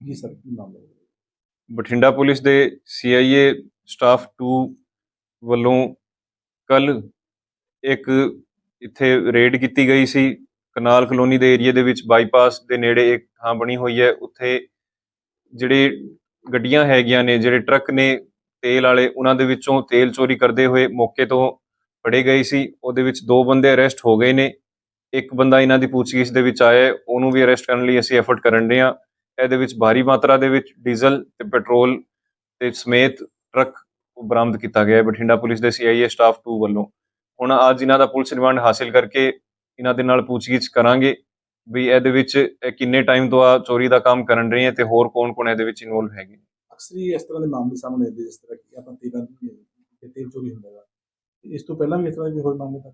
ਜੀ ਸਰ, ਕੀ ਨਾਮ ਬਠਿੰਡਾ ਪੁਲਿਸ ਦੇ ਸੀਆਈਏ ਸਟਾਫ 2 ਵੱਲੋਂ ਕੱਲ ਇੱਕ ਇੱਥੇ ਰੇਡ ਕੀਤੀ ਗਈ ਸੀ। ਕਨਾਲ ਕਲੋਨੀ ਦੇ ਏਰੀਆ ਦੇ ਵਿੱਚ ਬਾਈਪਾਸ ਦੇ ਨੇੜੇ ਇੱਕ ਥਾਂ ਬਣੀ ਹੋਈ ਹੈ। ਉੱਥੇ ਜਿਹੜੇ ਗੱਡੀਆਂ ਹੈਗੀਆਂ ਨੇ, ਜਿਹੜੇ ਟਰੱਕ ਨੇ ਤੇਲ ਵਾਲੇ, ਉਹਨਾਂ ਦੇ ਵਿੱਚੋਂ ਤੇਲ ਚੋਰੀ ਕਰਦੇ ਹੋਏ ਮੌਕੇ ਤੋਂ ਫੜੇ ਗਏ ਸੀ। ਉਹਦੇ ਵਿੱਚ ਦੋ ਬੰਦੇ ਅਰੈਸਟ ਹੋ ਗਏ ਨੇ। ਇੱਕ ਬੰਦਾ ਇਹਨਾਂ ਦੀ ਪੁੱਛਗਿੱਛ ਦੇ ਵਿੱਚ ਆਇਆ ਉਹਨੂੰ ਵੀ ਅਰੈਸਟ ਕਰਨ ਲਈ ਅਸੀਂ ਐਫਰਟ ਕਰਨ ਰਹੇ ਹਾਂ। ਇਹਦੇ ਵਿੱਚ ਭਾਰੀ ਮਾਤਰਾ ਦੇ ਵਿੱਚ ਡੀਜ਼ਲ ਤੇ ਪੈਟਰੋਲ ਤੇ ਸਮੇਤ ਟਰੱਕ ਬਰਾਮਦ ਕੀਤਾ ਗਿਆ ਹੈ। ਬਠਿੰਡਾ ਪੁਲਿਸ ਦੇ ਸੀਆਈਏ ਸਟਾਫ 2 ਵੱਲੋਂ। ਹੁਣ ਅੱਜ ਇਹਨਾਂ ਦਾ ਪੁਲਿਸ ਰਿਮਾਂਡ ਹਾਸਿਲ ਕਰਕੇ ਇਹਨਾਂ ਦੇ ਨਾਲ ਪੁੱਛਗਿੱਛ ਕਰਾਂਗੇ। ਵੀ ਇਹਦੇ ਵਿੱਚ ਕਿੰਨੇ ਟਾਈਮ ਤੋਂ ਆ ਚੋਰੀ ਦਾ ਕੰਮ ਕਰਨ ਰਹੇ ਹੈ ਤੇ ਹੋਰ ਕੌਣ-ਕੌਣ ਇਹਦੇ ਵਿੱਚ ਇਨਵੋਲਵ ਹੈਗੇ। ਅਕਸਰ ਹੀ ਇਸ ਤਰ੍ਹਾਂ ਦੇ ਮਾਮਲੇ ਸਾਹਮਣੇ ਆਉਂਦੇ ਜਿਸ ਤਰ੍ਹਾਂ ਕਿ ਆਪਾਂ ਤੇਲਾਂ ਤੇ ਤੇਲ ਚੋਰੀ ਹੁੰਦਾ ਹੈ ਇਸ ਤੋਂ ਪਹਿਲਾਂ ਵੀ ਇਸ ਤਰ੍ਹਾਂ ਦੇ ਹੋਏ ਮਾਮਲੇ ਤਾਂ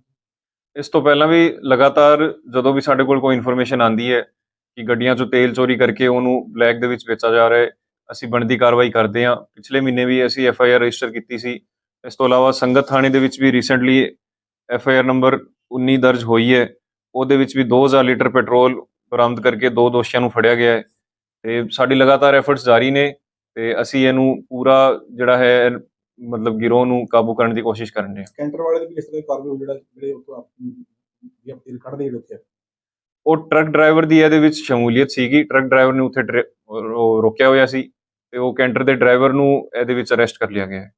ਇਸ ਤੋਂ ਪਹਿਲਾਂ ਵੀ ਲਗਾਤਾਰ ਜਦੋਂ ਵੀ ਸਾਡੇ ਕੋਲ ਕੋਈ ਇਨਫੋਰਮੇਸ਼ਨ ਆਂਦੀ ਹੈ ਕਿ ਗੱਡੀਆਂ 'ਚੋਂ ਤੇਲ ਚੋਰੀ ਕਰਕੇ ਉਹਨੂੰ ਬਲੈਕ ਦੇ ਵਿੱਚ ਵੇਚਿਆ ਜਾ ਰਿਹਾ ਹੈ ਅਸੀਂ ਬਣਦੀ ਕਾਰਵਾਈ ਕਰਦੇ ਹਾਂ। ਪਿਛਲੇ ਮਹੀਨੇ ਵੀ ਅਸੀਂ ਐਫ ਆਈ ਆਰ ਰਜਿਸਟਰ ਕੀਤੀ ਸੀ। ਇਸ ਤੋਂ ਇਲਾਵਾ ਸੰਗਤ ਥਾਣੇ ਦੇ ਵਿੱਚ ਵੀ recently F I R number 19 ਦਰਜ ਹੋਈ ਹੈ। ਉਹਦੇ ਵਿੱਚ ਵੀ 2000 ਲੀਟਰ ਪੈਟਰੋਲ ਬਰਾਮਦ ਕਰਕੇ ਦੋ ਦੋਸ਼ੀਆਂ ਨੂੰ ਫੜਿਆ ਗਿਆ ਹੈ। ਤੇ ਸਾਡੀ ਲਗਾਤਾਰ ਐਫਰਟਸ ਜਾਰੀ ਨੇ ਤੇ ਅਸੀਂ ਇਹਨੂੰ ਪੂਰਾ ਜਿਹੜਾ ਹੈ ਮਤਲਬ ਗਿਰੋਹ ਨੂੰ ਕਾਬੂ ਕਰਨ ਦੀ ਕੋਸ਼ਿਸ਼ ਕਰਨ ਰਹੇ ਹਾਂ। ਕੈਂਟਰ ਵਾਲੇ ਦੇ ਵੀ ਇਸ ਤਰ੍ਹਾਂ ਦੇ ਕਾਰਵਾਈ ਜਿਹੜਾ ਜਿਹੜੇ ਵੀ ਆਪ ਤੇਲ ਕੱਢਦੇ ਜਿਹੜੇ ਉੱਥੇ ਉਹ ਟਰੱਕ ਡਰਾਈਵਰ ਦੀ ਇਹਦੇ ਵਿੱਚ ਸ਼ਮੂਲੀਅਤ ਸੀਗੀ। ਟਰੱਕ ਡਰਾਈਵਰ ਨੇ ਉੱਥੇ ਉਹ ਰੋਕਿਆ ਹੋਇਆ ਸੀ ਤੇ ਉਹ ਕੈਂਟਰ ਦੇ ਡਰਾਈਵਰ ਨੂੰ ਇਹਦੇ ਵਿੱਚ ਅਰੈਸਟ ਕਰ ਲਿਆ ਗਿਆ ਹੈ।